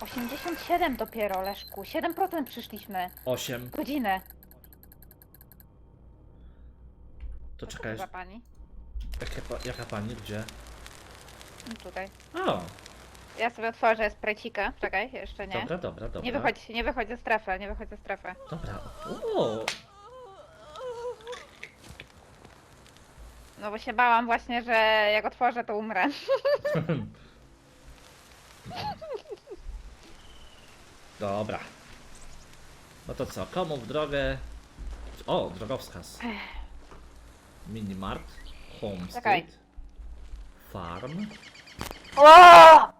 87 dopiero, Leszku. 7% przyszliśmy. 8. Godzinę. To Co czekaj, za pani? jakie, pa- jaka pani, gdzie? No Tutaj. O, Ja sobie otworzę sprecika. Czekaj, jeszcze nie. dobra, dobra, dobra. Nie wychodź, nie wychodź ze strefy, nie wychodź ze strefy. Dobra, o, No bo się bałam właśnie, że jak otworzę, to umrę. Dobra. No to co, komu w drogę? O, drogowskaz. Minimart, Homestead, Czekaj. Farm. O!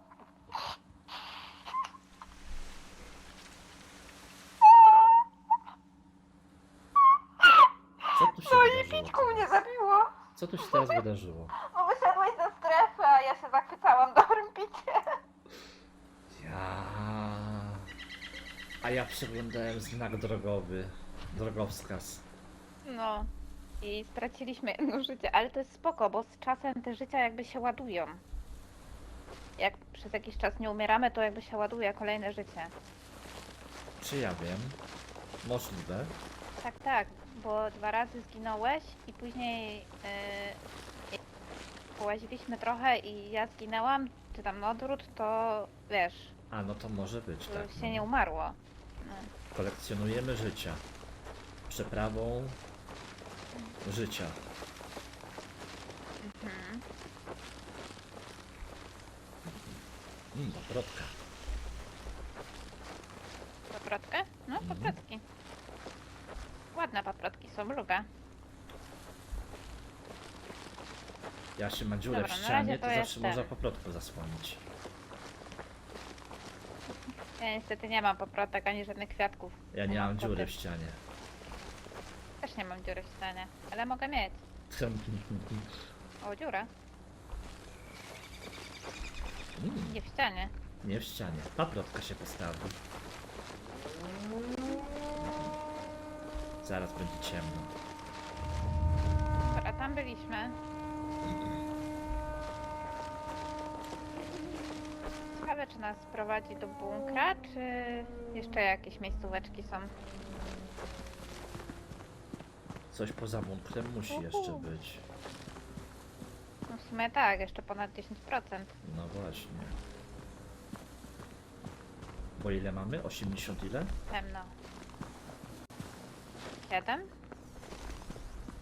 Co tu się No i wydarzyło? pićku mnie zabiło. Co tu się teraz wydarzyło? No wyszedłeś ze strefy, a ja się zachwycałam dobrym piciem. Ja... A ja przeglądałem znak drogowy. Drogowskaz. No. I straciliśmy jedno życie, ale to jest spoko, bo z czasem te życia jakby się ładują. Jak przez jakiś czas nie umieramy, to jakby się ładuje kolejne życie. Czy ja wiem? Możliwe. Tak, tak, bo dwa razy zginąłeś i później yy, połaziliśmy trochę i ja zginęłam, czy tam odwrót, to wiesz, A, no to może być, to tak. się no. nie umarło. No. Kolekcjonujemy życia. Przeprawą życia. Mhm. Mm, dobrotka. Paprotkę? No, Mhm. paprotki. Ładne paprotki są, lubię. Ja się ma dziurę Dobra, w na ścianie, to to zawsze jest można ten. poplotku zasłonić. Ja niestety nie mam paprotek ani żadnych kwiatków. Ja nie mam dziury w ścianie. Też nie mam dziury w ścianie, ale mogę mieć. O, dziurę. Mm, Nie w ścianie. nie w ścianie. Paplotka się postawi. Zaraz będzie ciemno. Dobra, tam byliśmy. Czy nas prowadzi do bunkra, czy jeszcze jakieś miejscóweczki są. Coś poza bunkrem musi jeszcze Uhu. być. No w sumie tak, jeszcze ponad 10%. No właśnie. Bo ile mamy? 80 ile? Ciemno. 7?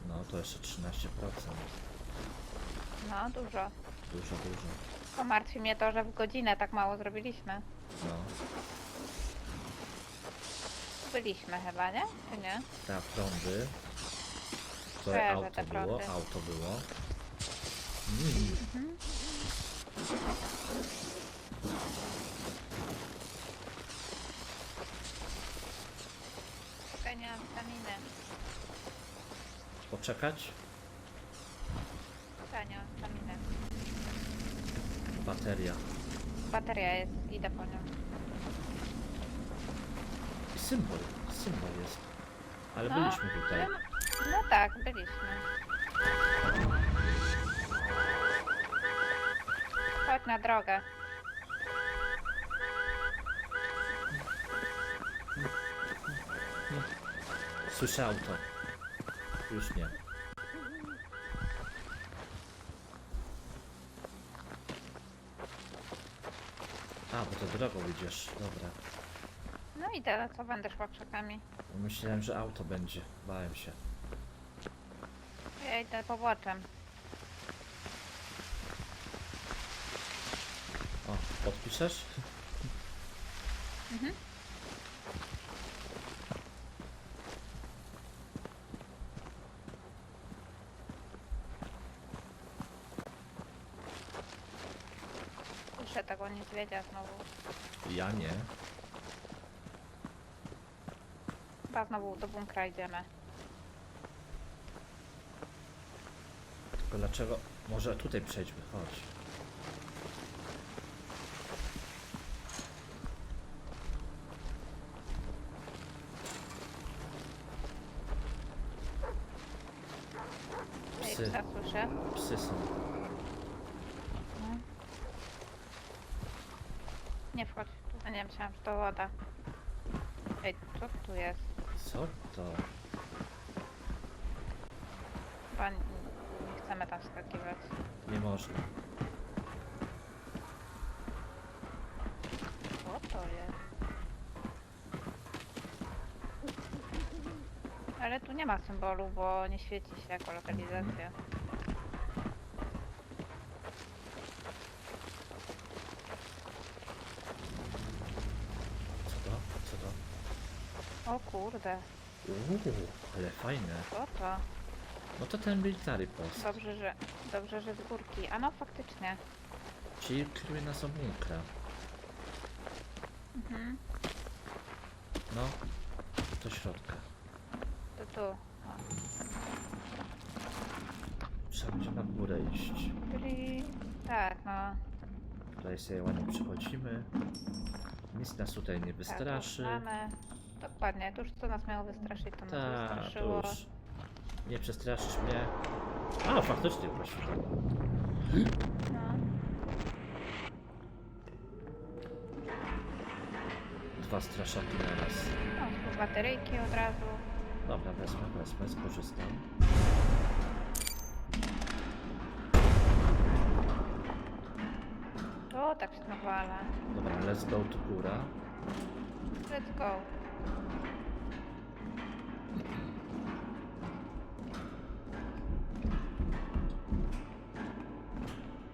No to jeszcze 13%. No, dużo. Dużo, dużo. Tylko martwi mnie to, że w godzinę tak mało zrobiliśmy. No. Byliśmy chyba, nie? Czy nie? Te prądy. Kojarzę auto te było, prądy. auto było. Mm. Czekaj, nie mam staminy. Poczekać? Czekaj, nie mam staminy. Bateria. Bateria jest, idę po nią. I symbol. Symbol jest. Ale No, byliśmy tutaj. No tak, byliśmy. Chodź na drogę. Słyszę auto. Już nie. A, bo to drogą idziesz. Dobra. No i teraz co będę szła krzakami? Myślałem, że auto będzie. Bałem się. Ja idę poboczem. O, podpiszesz? Mhm. Słyszę tego niedźwiedzia znowu. Ja nie. Chyba znowu do bunkra idziemy. Tylko dlaczego? Może tutaj przejdźmy, chodź. Ej, Psy, psa słyszę. psy są. No. Nie wchodź tu. A nie, myślałam, że to woda. Ej, co tu jest? Co to? Chyba nie, nie chcemy tam wskakiwać. Nie można. Co to jest? Ale tu nie ma symbolu, bo nie świeci się jako lokalizacja. Co to? Co to? O kurde, Uuu, ale fajne. co to? No to ten military post. Dobrze, że, dobrze, że z górki. A no faktycznie. Czyli kieruje nas o bunkra. Mhm. No, do środka. To tu. O. Trzeba będzie na górę iść. Czyli tak, no. Tutaj sobie ładnie przychodzimy. Nic nas tutaj nie Tak, wystraszy. mamy. Dokładnie, to już co nas miało wystraszyć, to nas Tak, wystraszyło. to już. Nie przestraszysz mnie. A, faktycznie właśnie. No. Dwa straszaki na raz. No, tu bateryjki od razu. Dobra, wezmę, wezmę, skorzystam. O, tak się nawala. Dobra, let's go to góra. Let's go.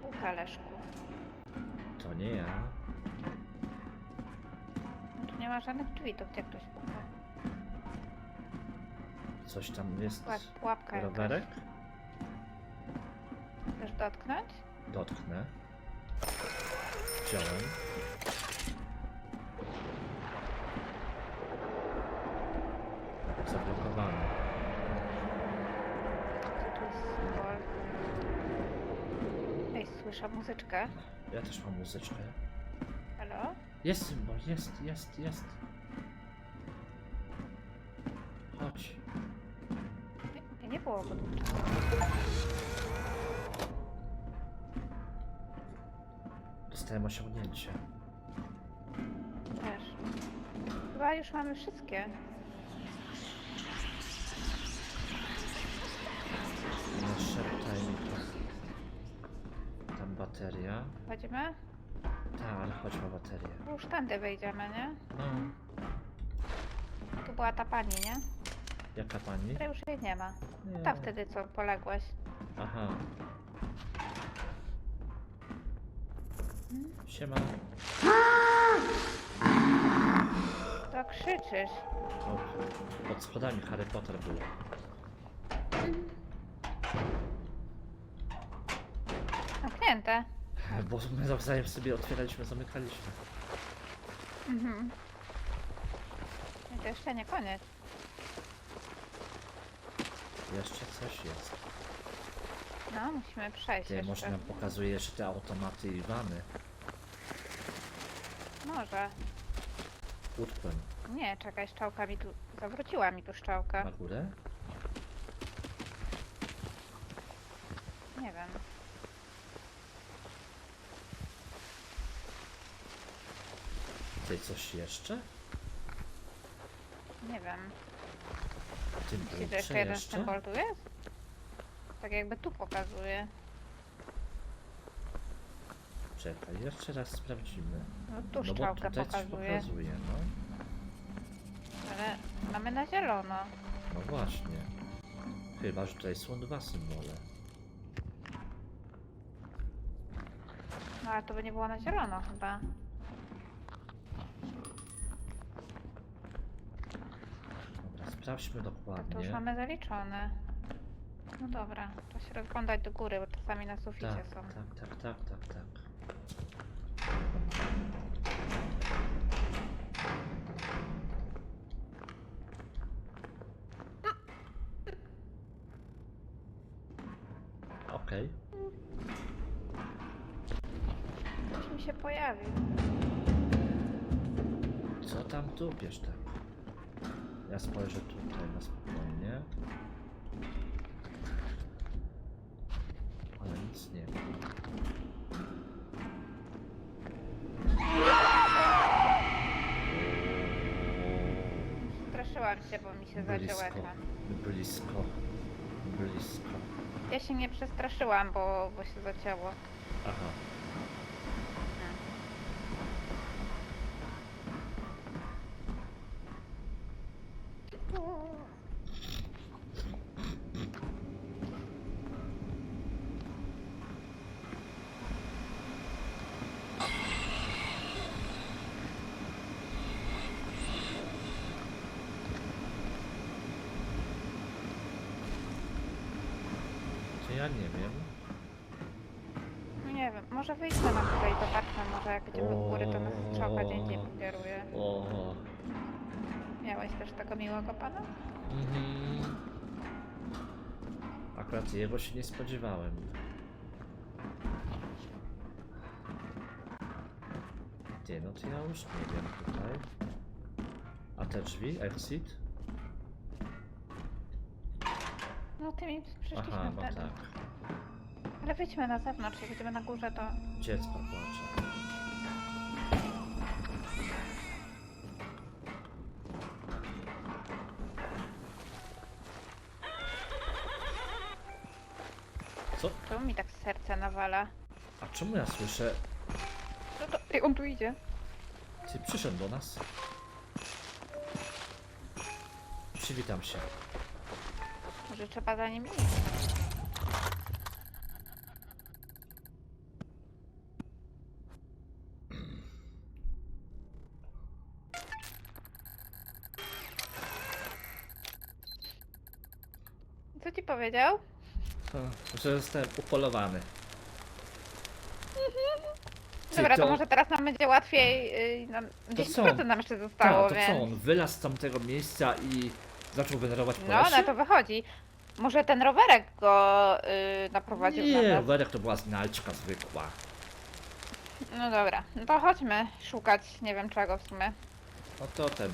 U kaleszku. To nie ja. Tu nie ma żadnych drzwi, to gdzie ktoś puka? Coś tam jest. Pułap, pułapka jakaś. Rowerek? Chcesz dotknąć? Dotknę. Wziąłem. Zablokowany. Co tu jest symbol? Ej, słyszę muzyczkę. Ja też mam muzyczkę. Halo? Jest symbol, jest, jest, jest. Chodź. Nie, nie było. Dostałem osiągnięcie. Też. Chyba już mamy wszystkie. Szeptaj mi. Bateria. Chodzimy? Tak, ale chodź ma baterię. Już tędy wejdziemy, nie? No, Tu była ta pani, nie? jaka pani? Której już jej nie ma. Nie. Ta wtedy, co poległaś. Aha. Siema. To krzyczysz. O, pod schodami Harry Potter był. Bo my nawzajem sobie otwieraliśmy, zamykaliśmy. Mhm. I to jeszcze nie koniec. Jeszcze coś jest. No, musimy przejść Ty, jeszcze. może nam pokazuje jeszcze te automaty i wany. Może. Utkłem Nie, czekaj, szczałka mi tu... Zawróciła mi tu szczałka. na górę. Nie wiem. Ty, coś jeszcze? Nie wiem. W tym Myślisz, że bunkrze jeszcze jeden jeszcze? symbol tu jest? Tak jakby tu pokazuje. Czekaj, jeszcze raz sprawdzimy. No tu no bo tutaj coś pokazuje. pokazuje, no. Ale mamy na zielono. No właśnie. Chyba, że tutaj są dwa symbole. No ale to by nie było na zielono chyba. Dobra, sprawdźmy A to dokładnie. już mamy zaliczone. No dobra, to się rozglądać do góry, bo czasami na suficie Tak, są. tak, tak, tak, tak, tak. Okej. Coś mi się pojawił. Co tam tu bierz tak? Ja spojrzę tutaj na spokojnie. Ale nic nie ma. Się, bo mi się zaczęła Blisko, blisko, blisko. Ja się nie przestraszyłam, bo, bo się zacięło. Aha. Może wyjdźmy na górę i zobaczmy, może jak będziemy u góry, to nas strzałka gdzie indziej pokieruje. O. Miałeś też tego miłego pana? Mhm. Akurat jego się nie spodziewałem. Ty, no to ja już nie wiem tutaj. A te drzwi? Exit? No ty mi przyszliśmy Aha, no wtedy. tak. Ale wyjdźmy na zewnątrz, jak będziemy na górze, to... Dziecko płacze. Co? Czemu mi tak serce nawala? A czemu ja słyszę? No to... Ej, on tu idzie. Ty przyszedł do nas. Przywitam się. Może trzeba za nim iść. Ci powiedział? O, że zostałem upolowany. Ty, Dobra, to może teraz nam będzie łatwiej. Yy, nam, To 10% co? nam jeszcze zostało, Tak, to więc... co, on wylazł z tamtego miejsca i zaczął wędrować po No, lesie? na to wychodzi. Może ten rowerek go yy, naprowadził Nie, na nas. rowerek to była znajdźka zwykła. No dobra, no to chodźmy szukać nie wiem czego w sumie. No to ten.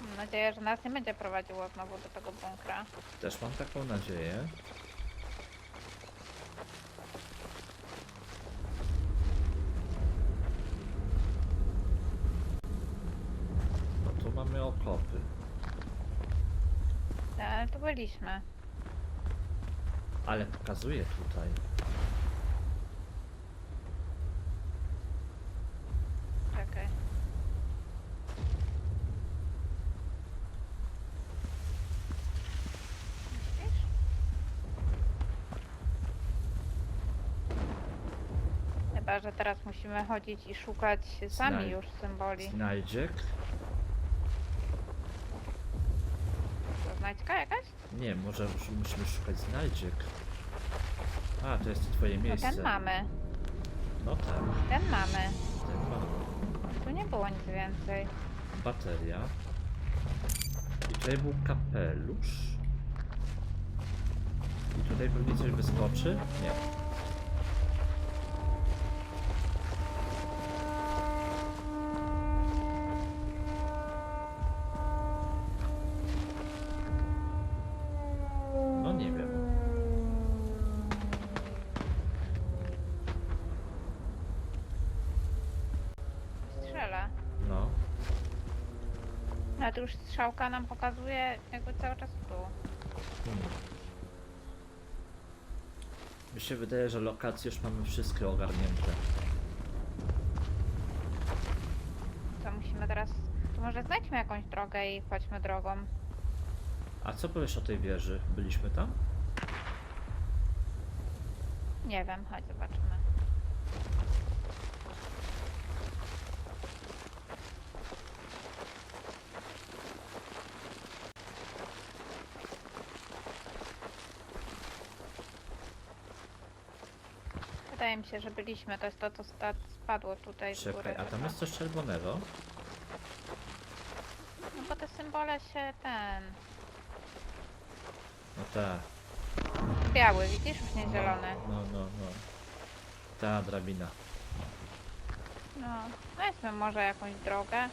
Mam nadzieję, że nas nie będzie prowadziło znowu do tego bunkra. Też mam taką nadzieję. No tu mamy okopy. No, ale tu byliśmy. Ale pokazuje tutaj. Czekaj. Myślisz? Chyba, że teraz musimy chodzić i szukać sami Znaj- już symboli. Znajdziek? To znajdźka jakaś? Nie, może już musimy szukać znajdziek. A, to jest twoje No miejsce. ten mamy, No tak, ten mamy. ten ma Tu nie było nic więcej. bateria. I tutaj był kapelusz. I tutaj pewnie coś wyskoczy? Nie. Strzałka nam pokazuje jakby cały czas tu. Hmm. Mi się wydaje, że lokacje już mamy wszystkie ogarnięte. To musimy teraz... To może znajdźmy jakąś drogę i chodźmy drogą. A co powiesz o tej wieży? Byliśmy tam? Nie wiem, chodź zobaczymy. Wydaje mi się, że byliśmy. To jest to, co sta- spadło tutaj z góry. Czekaj, a tam chyba. jest coś czerwonego? No bo te symbole się ten... No tak. Biały, widzisz? Już nie No, zielony. No, no, no. Ta drabina. No, weźmy może jakąś drogę.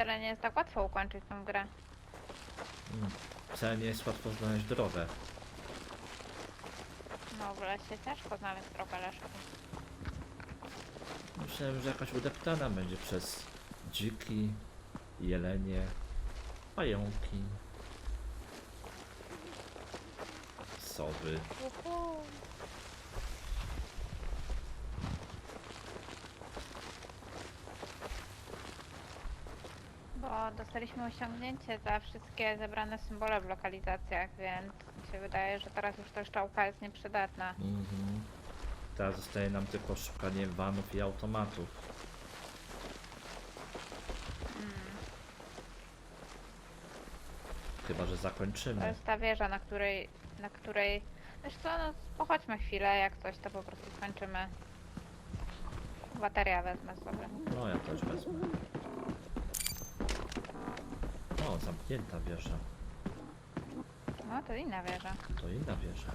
Wcale nie jest tak łatwo ukończyć tą grę. Mm. Wcale nie jest łatwo znaleźć drogę. No w lesie ciężko znaleźć drogę leszki. Myślałem, że jakaś udeptana będzie przez dziki, jelenie, pająki, sowy. Uhu. Bo dostaliśmy osiągnięcie za wszystkie zebrane symbole w lokalizacjach, więc mi się wydaje, że teraz już ta szczałka jest nieprzydatna. Mhm. Teraz zostaje nam tylko szukanie vanów i automatów. Mm. Chyba, że To zakończymy. jest ta wieża, na której, na której... Wiesz co, no pochodźmy chwilę, jak coś to po prostu skończymy. Bateria wezmę sobie. No, ja też wezmę. Zamknięta wieża. No to inna wieża. To inna wieża.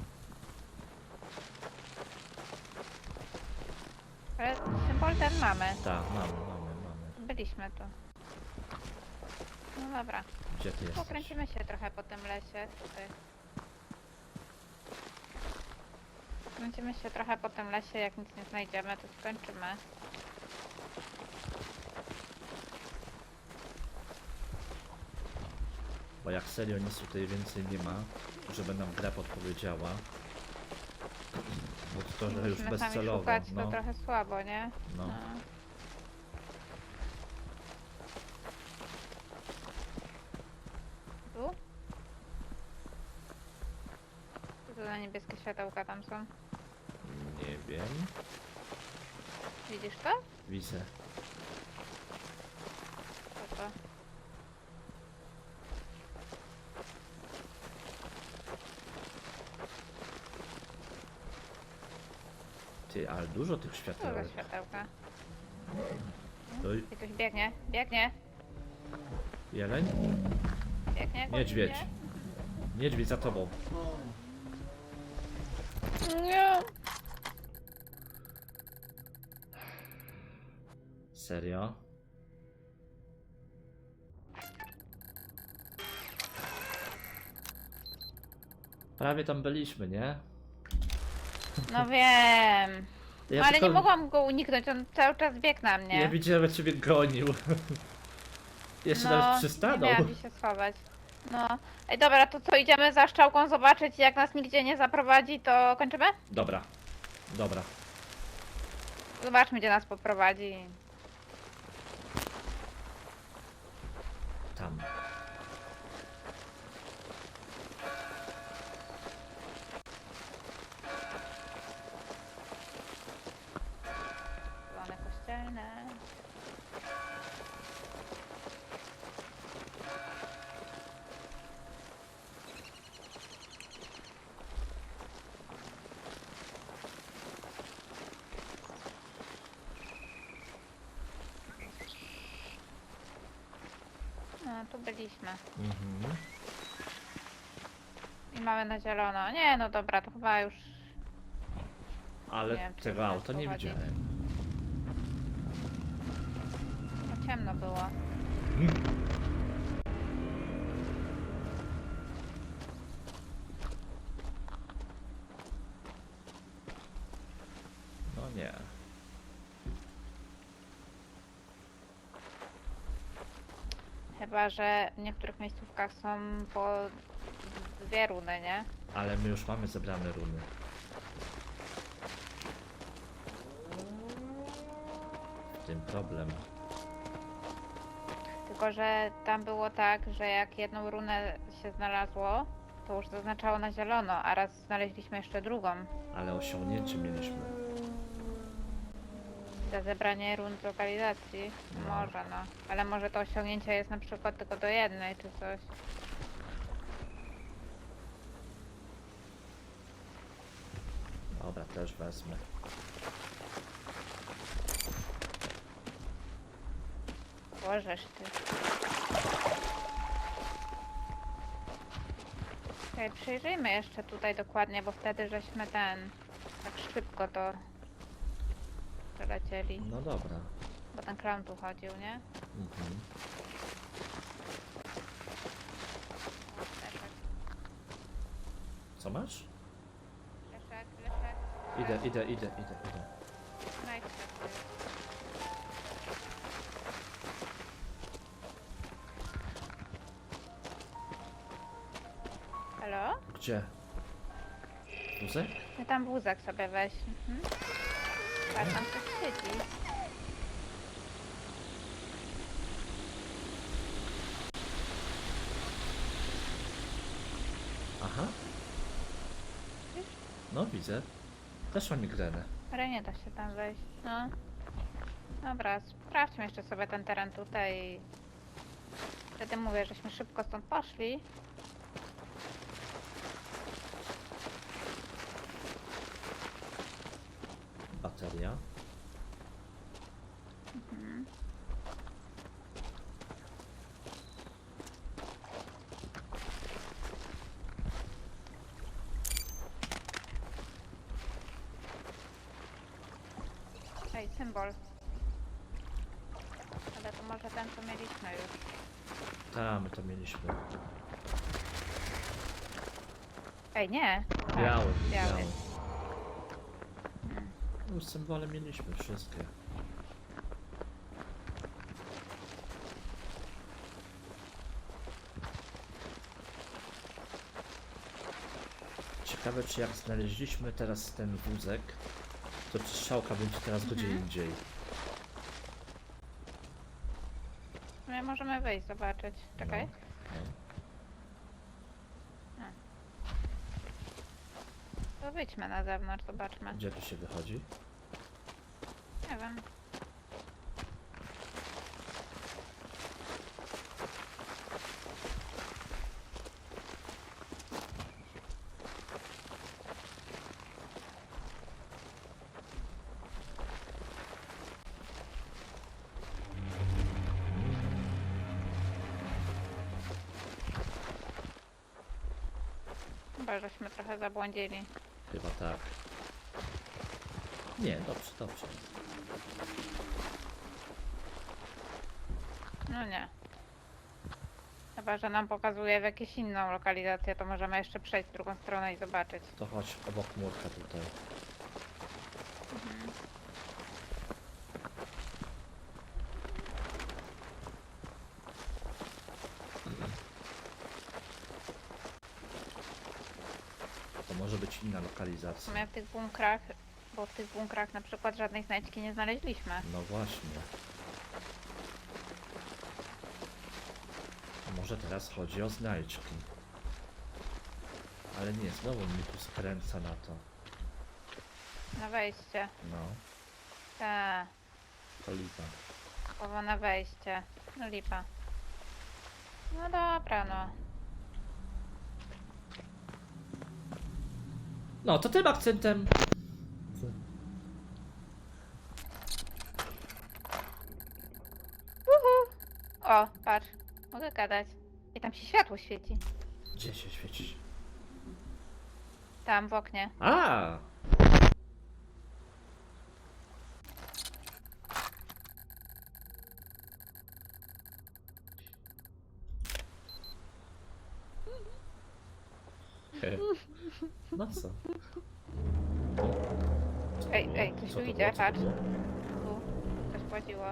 Ale symbol ten mamy. Tak, mamy, mamy, mamy. Byliśmy tu. No dobra. Gdzie ty jesteś? Pokręcimy się trochę po tym lesie tutaj. Kręcimy się trochę po tym lesie, jak nic nie znajdziemy, to skończymy. Bo jak serio nic tutaj więcej nie ma, żeby nam gra podpowiedziała. Bo to, że już Musimy sami bezcelowo. szukać, No, to trochę słabo, nie? no. Tu? Co to za niebieskie światełka tam są? Nie wiem. Widzisz to? Widzę. Ale dużo tych światełek. światełka? To ktoś biegnie, biegnie, jeleń? biegnie. Niedźwiedź. biegnie. Niedźwiedź za tobą. Nie. Serio? Prawie tam byliśmy, nie? No wiem. Ja ale tylko- nie mogłam go uniknąć, on cały czas biegł na mnie. Ja widziałem, jak ciebie gonił. Jeszcze no, nawet nie przystanął. miałam gdzie się schować. No. Ej, dobra, to co, idziemy za szczałką zobaczyć, jak nas nigdzie nie zaprowadzi, to kończymy? Dobra. Dobra. Zobaczmy, gdzie nas poprowadzi. Tam. No, tu byliśmy. Mhm. I mamy na zielono. Nie, no dobra, to chyba już Ale Nie wiem, czy tego auta nie widziałem. no, ciemno było. No nie. Chyba, że w niektórych miejscówkach są po dwie runy, nie? Ale my już mamy zebrane runy. W tym problem. Tylko, że tam było tak, że jak jedną runę się znalazło, to już zaznaczało na zielono, a raz znaleźliśmy jeszcze drugą. Ale osiągnięcie mieliśmy. Za zebranie run z lokalizacji. No. Może no. Ale może to osiągnięcie jest na przykład tylko do jednej czy coś. Dobra, też wezmę. Bożeż ty. Okej, przyjrzyjmy jeszcze tutaj dokładnie, bo wtedy żeśmy ten tak szybko to przelecieli. No dobra. Bo ten kram tu chodził, nie? Mhm. Leszek, Co masz? leszek, leszek. Idę, idę, idę, idę, idę. Halo? Gdzie? Wózek? No tam wózek sobie weź. Mhm. Patrz, tam coś siedzi. Aha. No widzę. Też mam migrenę. Ale nie da się tam wejść. No. Dobra, sprawdźmy jeszcze sobie ten teren tutaj. Wtedy mówię, żeśmy szybko stąd poszli. Bateria. Mhm. Ej, symbol. Ale to może ten, co mieliśmy już. Tam, my to mieliśmy. Ej, nie. Tak, Biały, biały. biały. Już symbole mieliśmy wszystkie. Ciekawe, czy jak znaleźliśmy teraz ten wózek, to czy strzałka będzie teraz gdzie Mhm. indziej. My możemy wyjść, zobaczyć. Czekaj. No, no. To wyjdźmy na zewnątrz, zobaczmy. Gdzie tu się wychodzi? Wiem. Chyba żeśmy trochę zabłądzili. Chyba tak. Nie, dobrze, dobrze. No nie. Chyba, że nam pokazuje w jakąś inną lokalizację, to możemy jeszcze przejść w drugą stronę i zobaczyć. To chodź obok murka tutaj. To może być inna lokalizacja. sumie w tych bunkrach, bo w tych bunkrach na przykład żadnej znajdźki nie znaleźliśmy. No właśnie. A może teraz chodzi o znajdźki. Ale nie, znowu mnie tu skręca na to. Na wejście. No, Ta, to lipa. słowo na wejście. No lipa. No dobra, no. No, to tym akcentem. Uhu. O, patrz. Mogę gadać. I tam się światło świeci. Gdzie się świeci? Tam w oknie. A! No co? Ej, ej, coś Co tu to idzie, było? Co to patrz. było? Tu. Coś pładziło.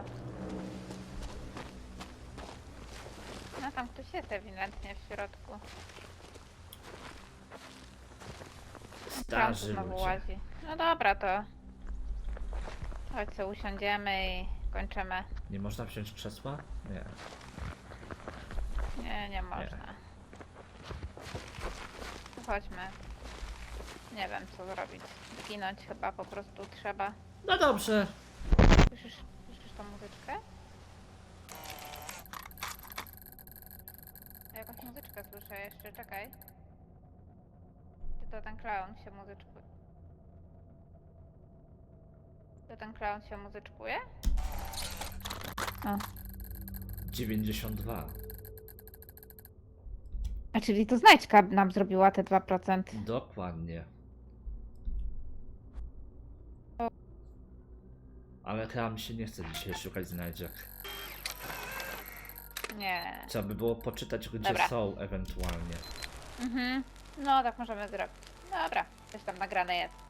No tam ktoś jest ewidentnie w środku. Tam Starzy znowu ludzie. łazi. No dobra, to chodź co usiądziemy i kończymy. Nie można wziąć krzesła? Nie. Nie, nie można. Chodźmy. Nie wiem co zrobić. Zginąć chyba po prostu trzeba. No dobrze. Słyszysz, słyszysz tą muzyczkę? Ja Jakąś muzyczkę słyszę jeszcze, czekaj. Czy to ten clown się muzyczkuje? To ten clown się muzyczkuje? O. 92. A czyli to znajdźka nam zrobiła te 2%. Dokładnie. Ale mi się nie chce dzisiaj szukać znajdziek. Nie. Trzeba by było poczytać, gdzie Dobra. są ewentualnie. Mhm. No, tak możemy zrobić. Dobra, coś tam nagrane jest.